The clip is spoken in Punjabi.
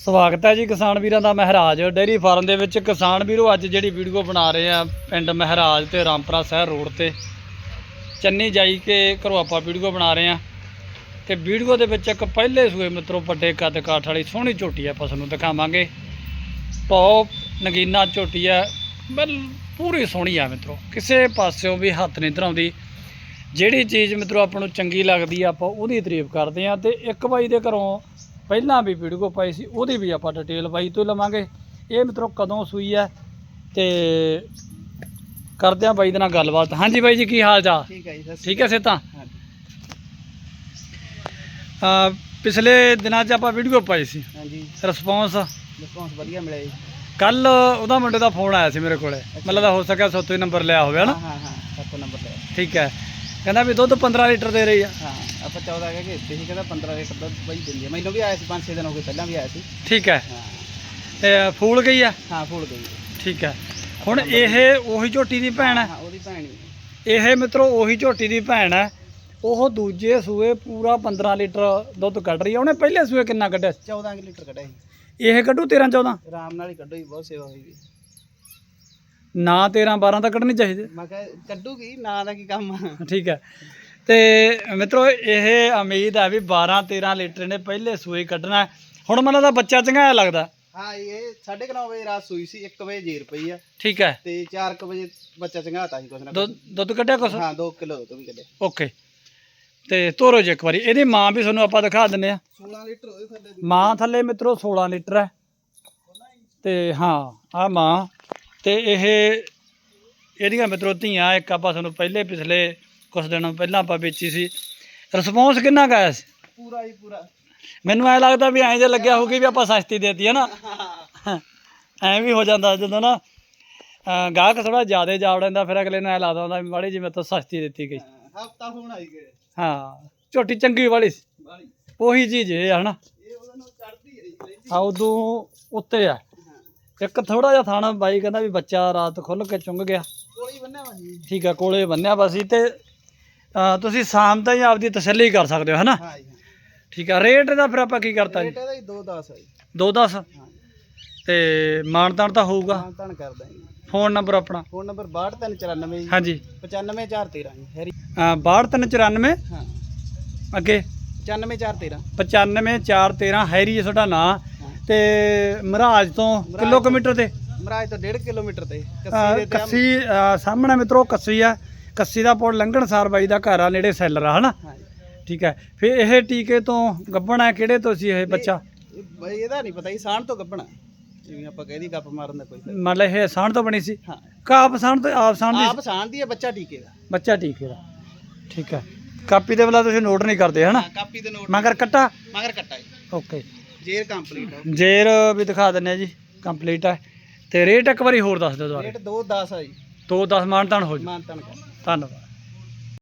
ਸਵਾਗਤ ਹੈ ਜੀ ਕਿਸਾਨ ਵੀਰਾਂ ਦਾ ਮਹਾਰਾਜ। ਡੇਅਰੀ ਫਾਰਮ ਦੇ ਵਿੱਚ ਕਿਸਾਨ ਵੀਰੋ, ਅੱਜ ਜਿਹੜੀ ਵੀਡੀਓ ਬਣਾ ਰਹੇ ਆ ਪਿੰਡ ਮਹਾਰਾਜ ਤੇ ਰਾਮਪੁਰਾ ਸ਼ਹਿਰ ਰੋਡ ਤੇ। ਚੰਨੀ ਜਾਈ ਕੇ ਘਰੋਂ ਆਪਾਂ ਵੀਡੀਓ ਬਣਾ ਰਹੇ ਆ ਤੇ ਵੀਡੀਓ ਦੇ ਵਿੱਚ ਇੱਕ ਪਹਿਲੇ ਸੂਏ ਮਿੱਤਰੋ, ਵੱਡੇ ਕੱਦ ਕਾਠ ਵਾਲੀ ਸੋਹਣੀ ਝੋਟੀ ਆ ਫਸਲ ਨੂੰ ਦਿਖਾਵਾਂਗੇ। ਬਹੁਤ ਨਗੀਨਾ ਝੋਟੀ ਆ ਬਿਲ, ਪੂਰੀ ਸੋਹਣੀ ਆ ਮਿੱਤਰੋ। ਕਿਸੇ ਪਾਸਿਓਂ ਵੀ ਹੱਥ ਨਹੀਂ ਧਰਾਉਂਦੀ। ਜਿਹੜੀ ਚੀਜ਼ ਮਿੱਤਰੋ, ਆਪਾਂ ਨੂੰ ਚੰਗੀ ਲੱਗਦੀ ਆ, ਆਪਾਂ ਉਹਦੀ ਤਾਰੀਫ ਕਰਦੇ ਆ ਤੇ ਇੱਕ ਬਾਈ ਦੇ ਘਰੋਂ ਪਹਿਲਾਂ ਵੀ ਵੀਡੀਓ ਪਾਈ ਸੀ ਉਹਦੀ ਵੀ ਆਪਾਂ ਡਿਟੇਲ ਬਾਈ ਤੋਂ ਲਵਾਂਗੇ। ਇਹ ਮਿੱਤਰੋ ਕਦੋਂ ਸੂਈ ਹੈ ਤੇ ਕਰਦੇ ਆ ਬਾਈ ਦੇ ਨਾਲ ਗੱਲਬਾਤ। ਹਾਂਜੀ ਬਾਈ ਜੀ ਕੀ ਹਾਲ ਚਾਲ? ਠੀਕ ਹੈ ਜੀ ਸਤਿ ਠੀਕ ਹੈ ਸੇਤਾ ਹਾਂਜੀ। ਅਹ ਪਿਛਲੇ ਦਿਨਾਂ 'ਚ ਆਪਾਂ ਵੀਡੀਓ ਪਾਈ ਸੀ। ਹਾਂਜੀ। ਰਿਸਪੌਂਸ ਰਿਸਪੌਂਸ ਵਧੀਆ ਮਿਲਿਆ ਜੀ। ਕੱਲ ਉਹਦਾ ਮੁੰਡੇ ਦਾ ਫੋਨ ਆਇਆ ਸੀ ਮੇਰੇ ਕੋਲੇ। ਮਤਲਬ ਹੋ ਸਕਿਆ ਸੋਤੋਂ ਹੀ ਨੰਬਰ ਲਿਆ ਹੋਵੇ ਹਨਾ? ਹਾਂ ਹਾਂ ਸੱਤ ਨੰਬਰ ਲਿਆ। ਠੀਕ ਹੈ। ਕਹਿੰਦਾ ਵੀ ਦੁੱਧ 15 ਲੀਟਰ ਦੇ ਰਹੀ ਆ। ਹਾਂ ਆਪਾਂ 14 ਕਹਿ ਕੇ ਦਿੱਤੇ ਸੀ ਕਹਿੰਦਾ 15 ਲੀਟਰ ਦੁੱਧ ਬਈ ਦਿੰਦੀ ਹੈ ਮੈਨੂੰ ਵੀ ਆਇਆ ਸੀ 5-6 ਦਿਨ ਹੋ ਗਏ ਪਹਿਲਾਂ ਵੀ ਆਇਆ ਸੀ। ਠੀਕ ਹੈ। ਹਾਂ। ਤੇ ਫੂਲ ਗਈ ਆ? ਹਾਂ ਫੁੱਲ ਗਈ। ਠੀਕ ਹੈ। ਹੁਣ ਇਹ ਉਹੀ ਝੋਟੀ ਦੀ ਭੈਣ ਹੈ। ਹਾਂ ਉਹਦੀ ਭੈਣ ਹੀ ਇਹ ਮਿੱਤਰੋ ਉਹੀ ਝੋਟੀ ਦੀ ਭੈਣ ਹੈ। ਉਹ ਦੂਜੇ ਸੂਏ ਪੂਰਾ 15 ਲੀਟਰ ਦੁੱਧ ਕੱਢ ਰਹੀ ਹੈ ਉਹਨੇ ਪਹਿਲੇ ਸੂਏ ਕਿੰਨਾ ਕੱਢਿਆ ਸੀ? 14 ਕਿ ਲੀਟਰ ਕੱਢਿਆ ਸੀ। ਇਹ ਕੱਢੂ 13 14 ਆਰਾਮ ਨਾਲ ਹੀ ਕੱਢੋ ਜੀ ਬਹੁਤ ਸੇਵਾ ਹੋਈ ਨਾ 13 12 ਤਾਂ ਕੱਢਣੀ ਚਾਹੀਦੀ। ਮੈਂ ਕਿਹਾ ਕੱਢੂਗੀ ਨਾ ਦਾ ਕੀ ਕੰਮ ਆ। ਠੀਕ ਹੈ ਤੇ ਮਿੱਤਰੋ ਇਹ ਉਮੀਦ ਹੈ ਵੀ 12 13 ਲੀਟਰ ਨੇ ਪਹਿਲੇ ਸੂਏ ਕੱਢਣਾ ਹੈ। ਹੁਣ ਮੈਨੂੰ ਤਾਂ ਬੱਚਾ ਚੰਗਾ ਲੱਗਦਾ। ਹਾਂ ਇਹ 9:30 ਵਜੇ ਰਾਤ ਸੂਈ ਸੀ 1 ਵਜੇ ਜੇਰ ਪਈ ਆ। ਠੀਕ ਹੈ ਤੇ 4 ਵਜੇ ਬੱਚਾ ਚੰਗਾਤਾ ਸੀ ਕੁਛ ਨਾ ਦੁੱਧ ਦੁੱਧ ਕੱਢਿਆ ਕੁਛ? ਕੁਛ। ਹਾਂ 2 ਕਿਲੋ ਦੁੱਧ ਵੀ ਕੱਢਿਆ। ਓਕੇ। ਤੇ ਤੋਰੋ ਜੀ ਇੱਕ ਵਾਰੀ। ਇਹਦੀ ਮਾਂ ਵੀ ਤੁਹਾਨੂੰ ਆਪਾਂ ਦਿਖਾ ਦਿੰਨੇ ਆ 16 ਲੀਟਰ ਉਹਦੇ ਥੱਲੇ ਮਾਂ ਥੱਲੇ ਮਿੱਤਰੋ 16 ਲੀਟਰ ਹੈ। ਤੇ ਹਾਂ ਆ ਮਾਂ ਤੇ ਇਹ ਇਹਦੀਆਂ ਮਿੱਤਰੋ ਧੀਆਂ ਇੱਕ ਆਪਾਂ ਤੁਹਾਨੂੰ ਪਹਿਲੇ ਪਿਛਲੇ ਕੁਝ ਦਿਨ ਪਹਿਲਾਂ ਆਪਾਂ ਵੇਚੀ ਸੀ। ਰਿਸਪੌਂਸ ਕਿੰਨਾ ਕੁ ਆਇਆ ਸੀ? ਪੂਰਾ ਹੀ ਪੂਰਾ। ਮੈਨੂੰ ਐ ਲੱਗਦਾ ਵੀ ਐਂ ਜੇ ਲੱਗਿਆ ਹੋਊਗੀ ਵੀ ਆਪਾਂ ਸਸਤੀ ਦੇਤੀ ਹੈ ਨਾ। ਐਂ ਵੀ ਹੋ ਜਾਂਦਾ ਜਦੋਂ ਨਾ ਅਹ ਗਾਹਕ ਥੋੜਾ ਜ਼ਿਆਦਾ ਜਾ ਵੜਦਾ ਫਿਰ ਅਗਲੇ ਨੂੰ ਐ ਲੱਗਦਾ ਹੁੰਦਾ ਵੀ ਮਾੜੀ ਜੀ ਮੇਰੇ ਤੋਂ ਸਸਤੀ ਦਿੱਤੀ ਗਈ। ਹਫਤਾ ਹੁਣ ਆਈ ਗਏ। ਹਾਂ ਝੋਟੀ ਚੰਗੀ ਵਾਲੀ ਸੀ। ਬਾਲੀ ਉਹੀ ਚੀਜ਼ ਇਹ ਹੈ ਨਾ ਇਹ ਉਹਦੇ ਨੂੰ ਚੜਦੀ ਹੈ ਜੀ ਲੈਂਦੀ ਆ ਉਦੋਂ ਉੱਤੇ ਆ। ਇੱਕ ਥੋੜਾ ਜਿਹਾ ਥਾਣਾ ਬਾਈ ਕਹਿੰਦਾ ਵੀ ਬੱਚਾ ਰਾਤ ਖੁੱਲ ਕੇ ਚੁੰਗ ਗਿਆ। ਕੋਲੀ ਬੰਨਿਆ ਵਾ ਜੀ। ਠੀਕ ਆ ਕੋਲੇ ਬੰਨਿਆ ਵਾ ਸੀ ਤੇ ਤੁਸੀਂ ਸ਼ਾਮ ਤਾਈਂ ਆਪਦੀ ਤਸੱਲੀ ਕਰ ਸਕਦੇ ਹੋ ਹਨਾ? ਹਾਂ ਜੀ ਠੀਕ ਆ ਰੇਟ ਦਾ ਫਿਰ ਆਪਾਂ ਕੀ ਕਰਤਾ ਜੀ? ਰੇਟ ਇਹਦਾ ਹੀ 210 ਹੈ ਜੀ। 210 ਹਾਂ ਤੇ ਮਾਨਤਾਨ ਤਾਂ ਹੋਊਗਾ? ਹਾਂ ਤਾਂ ਕਰਦਾ ਜੀ। ਫੋਨ ਨੰਬਰ ਆਪਣਾ? ਫੋਨ ਨੰਬਰ 6294 ਜੀ। ਹਾਂਜੀ। 95413 ਜੀ ਹੈਰੀ। ਅਹ 6294 ਹਾਂ। ਅੱਗੇ? 95413 95413 ਹੈਰੀ ਜੀ ਤੁਹਾਡਾ ਨਾਂ। ਤੇ ਮਹਾਰਾਜ ਤੋਂ ਕਿਲੋਮੀਟਰ ਤੇ? ਮਹਾਰਾਜ ਤੋਂ 1.5 ਕਿਲੋਮੀਟਰ ਤੇ। ਕੱਸੀ ਦੇ ਤੇ ਕੱਸੀ ਸਾਹਮਣੇ ਮਿੱਤਰੋ ਕੱਸੀ ਆ। ਕੱਸੀ ਦਾ ਪੁਲ ਲੰਘਣ ਸਾਰ ਬਾਈ ਦਾ ਘਰ ਆ ਨੇੜੇ ਸੈਲਰ ਆ ਹਨਾ। ਠੀਕ ਹੈ। ਫਿਰ ਇਹ ਟੀਕੇ ਤੋਂ ਗੱਭਣ ਹੈ ਕਿਹੜੇ ਤੋਂ ਸੀ ਇਹ ਬੱਚਾ? ਇਹ ਬਈ ਇਹਦਾ ਨਹੀਂ ਪਤਾ ਜੀ ਸਾਣ ਤੋਂ ਗੱਬਣਾ ਜਿਵੇਂ ਆਪਾਂ ਕਹਿਦੀ ਗੱਪ ਮਾਰਨ ਦਾ ਕੋਈ। ਮਤਲਬ ਇਹ ਸਾਂਢ ਤੋਂ ਬਣੀ ਸੀ? ਹਾਂ। ਕਾਪ ਸਾਂਢ ਤੋਂ ਆਪ ਸਾਂਢ ਦੀ ਆਪ ਸਾਣ ਦੀ ਹੈ ਬੱਚਾ ਟੀਕੇ ਦਾ। ਬੱਚਾ ਟੀਕੇ ਦਾ। ਠੀਕ ਹੈ। ਕਾਪੀ ਦੇ ਵਾਲਾ ਤੁਸੀਂ ਨੋਟ ਨਹੀਂ ਕਰਦੇ ਹਨਾ? ਹਾਂ ਕਾਪੀ ਦੇ ਨੋਟ ਮਗਰ ਕੱਟਾ। ਮਗਰ ਕੱਟਾ ਜੀ। ਓਕੇ। ਜੇਰ ਕੰਪਲੀਟ ਹੈ ਜੇਰ ਵੀ ਦਿਖਾ ਦਿੰਨੇ ਆ ਜੀ ਕੰਪਲੀਟ ਹੈ ਤੇ ਰੇਟ ਇੱਕ ਵਾਰੀ ਹੋਰ ਦੱਸ ਦਿਓ ਦੁਬਾਰਾ। ਰੇਟ 210 ਹੈ ਜੀ। ਦੋ 10 ਮਾਨਤਾਨ ਹੋ ਜੀ ਮਾਨਤਨ ਕਰ। ਧੰਨਵਾਦ।